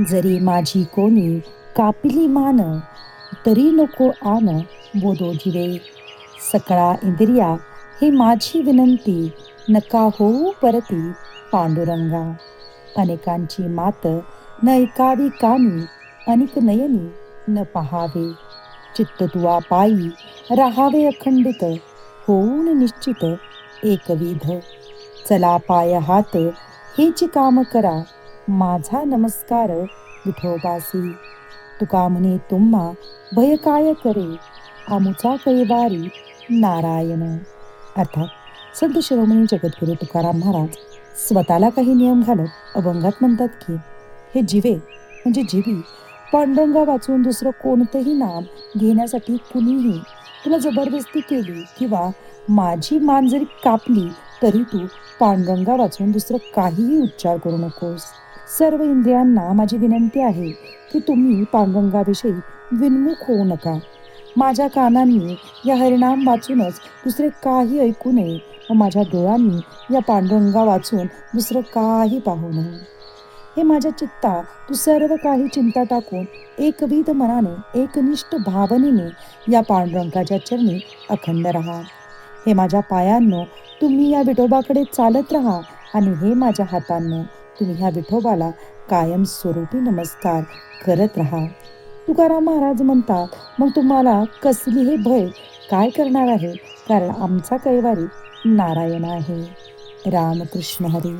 जरी माझी कोणी कापिली मान तरी नको आन बोधो जिवे. सकळा इंद्रिया हे माझी विनंती नका होऊ परती पांडुरंगा. अनेकांची मात न ऐकावी कामी अनेक नयनी न पहावे. चित्त तुवा पायी राहावे अखंडित होऊन निश्चित एकविध. चला पाय हात हेची काम करा. माझा नमस्कार विठोबासी. तुका म्हणे तुम्हा भय काय करे? आमुचा कैवारी नारायण. अर्थात संत शिरोमणी जगद्गुरु तुकाराम महाराज स्वतःला काही नियम घालत अभंगात म्हणतात की हे जिवे म्हणजे जीवी पांडुरंगा वाचून दुसरं कोणतंही नाम घेण्यासाठी कुणीही तुला जबरदस्ती केली किंवा माझी मान जरी कापली तरी तू पांडुरंगा वाचून दुसरं काहीही उच्चार करू नकोस. सर्व इंद्रियांना माझी विनंती आहे की तुम्ही पांडुरंगाविषयी विन्मुख होऊ नका. माझ्या कानांनी या हरिणाम वाचूनच दुसरे काही ऐकू नये व माझ्या डोळ्यांनी या पांडुरंगा वाचून दुसरं काही पाहू नये. हे माझ्या चित्ता तू सर्व काही चिंता टाकून एकविध मनाने एकनिष्ठ भावनेने या पांडुरंगाच्या चरणी अखंड राहा. हे माझ्या पायांनो तुम्ही या विठोबाकडे चालत राहा आणि हे माझ्या हातांनो. तुम्ही ह्या विठोबाला कायम स्वरूपी नमस्कार करत राहा. तुकाराम महाराज म्हणतात मग तुम्हाला कसलीही भय काय करणार आहे? कारण आमचा कैवारी नारायण आहे. रामकृष्ण हरी.